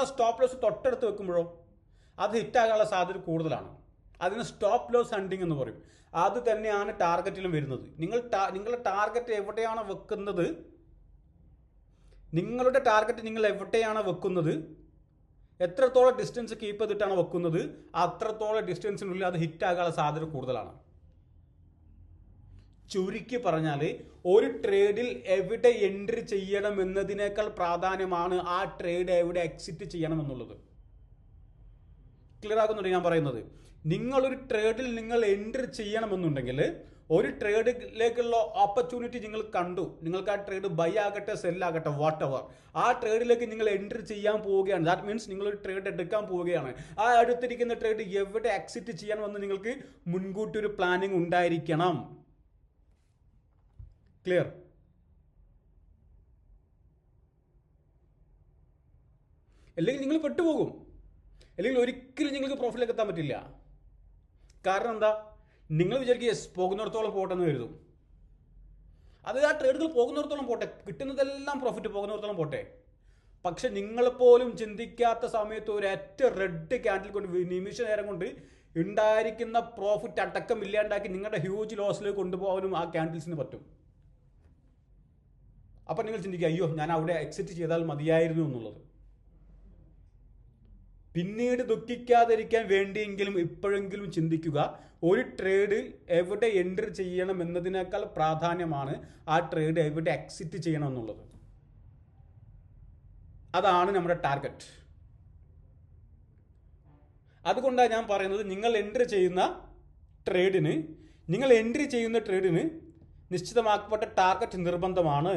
നിങ്ങളുടെ stop loss തൊട്ടടുത്ത് വെക്കുമ്പോഴോ അത് ഹിറ്റാകാനുള്ള സാധ്യത കൂടുതലാണ്. അതിന് സ്റ്റോപ്പ് ലോസ് ഹണ്ടിങ് എന്ന് പറയും. അത് തന്നെയാണ് ടാർഗറ്റിലും വരുന്നത്. നിങ്ങൾ നിങ്ങളുടെ ടാർഗറ്റ് എവിടെയാണ് വെക്കുന്നത് നിങ്ങളുടെ ടാർഗറ്റ് നിങ്ങൾ എവിടെയാണ് വെക്കുന്നത് എത്രത്തോളം ഡിസ്റ്റൻസ് കീപ്പ് ചെയ്തിട്ടാണ് വെക്കുന്നത് അത്രത്തോളം ഡിസ്റ്റൻസിനുള്ളിൽ അത് ഹിറ്റാകാനുള്ള സാധ്യത കൂടുതലാണ്. ചുരുക്കി പറഞ്ഞാൽ ഒരു ട്രേഡിൽ എവിടെ എൻട്രി ചെയ്യണം എന്നതിനേക്കാൾ പ്രാധാന്യമാണ് ആ ട്രേഡ് എവിടെ എക്സിറ്റ് ചെയ്യണം എന്നുള്ളത് ക്ലിയർ ആകുന്നുണ്ട് ഞാൻ പറയുന്നത്. നിങ്ങളൊരു ട്രേഡിൽ നിങ്ങൾ എൻട്രി ചെയ്യണമെന്നുണ്ടെങ്കിൽ ഒരു ട്രേഡിലേക്കുള്ള ഓപ്പർച്യൂണിറ്റി നിങ്ങൾ കണ്ടു. നിങ്ങൾക്ക് ആ ട്രേഡ് ബൈ ആകട്ടെ സെൽ ആകട്ടെ വാട്ട് എവർ ആ ട്രേഡിലേക്ക് നിങ്ങൾ എൻട്രി ചെയ്യാൻ പോവുകയാണ്. ദാറ്റ് മീൻസ് നിങ്ങൾ ഒരു ട്രേഡ് എടുക്കാൻ പോവുകയാണ്. ആ അടുത്തിരിക്കുന്ന ട്രേഡ് എവിടെ എക്സിറ്റ് ചെയ്യണമെന്ന് നിങ്ങൾക്ക് മുൻകൂട്ടി ഒരു പ്ലാനിങ് ഉണ്ടായിരിക്കണം. ക്ലിയർ അല്ലെങ്കിൽ നിങ്ങൾ പെട്ടുപോകും. അല്ലെങ്കിൽ ഒരിക്കലും നിങ്ങൾക്ക് പ്രോഫിറ്റിലേക്ക് എത്താൻ പറ്റില്ല. കാരണം എന്താ? നിങ്ങൾ വിചാരിക്കുക യെസ് പോകുന്നിടത്തോളം പോട്ടെ എന്ന് കരുതും. അത് ആ ട്രേഡുകൾ പോകുന്നിടത്തോളം പോട്ടെ. കിട്ടുന്നതെല്ലാം പ്രോഫിറ്റ് പോകുന്നിടത്തോളം പോട്ടെ. പക്ഷെ നിങ്ങളെപ്പോലും ചിന്തിക്കാത്ത സമയത്ത് ഒരു അറ്റ റെഡ് ക്യാൻഡിൽ കൊണ്ട് നിമിഷ നേരം കൊണ്ട് ഉണ്ടായിരിക്കുന്ന പ്രോഫിറ്റ് അടക്കം ഇല്ലാണ്ടാക്കി നിങ്ങളുടെ ഹ്യൂജ് ലോസിലേക്ക് കൊണ്ടുപോകാനും ആ ക്യാൻഡിൽസിന് പറ്റും. അപ്പം നിങ്ങൾ ചിന്തിക്കുക അയ്യോ ഞാൻ അവിടെ എക്സിറ്റ് ചെയ്താൽ മതിയായിരുന്നു എന്നുള്ളത്. പിന്നീട് ദുഃഖിക്കാതിരിക്കാൻ വേണ്ടിയെങ്കിലും ഇപ്പോഴെങ്കിലും ചിന്തിക്കുക ഒരു ട്രേഡ് എവിടെ എന്റർ ചെയ്യണം എന്നതിനേക്കാൾ പ്രാധാന്യമാണ് ആ ട്രേഡ് എവിടെ എക്സിറ്റ് ചെയ്യണം എന്നുള്ളത്. അതാണ് നമ്മുടെ ടാർഗറ്റ് അതുകൊണ്ടാണ് ഞാൻ പറയുന്നത് നിങ്ങൾ എൻട്രി ചെയ്യുന്ന ട്രേഡിന് നിങ്ങൾ എൻട്രി ചെയ്യുന്ന ട്രേഡിന് നിശ്ചിതമാക്കപ്പെട്ട ടാർഗറ്റ് നിർബന്ധമാണ്.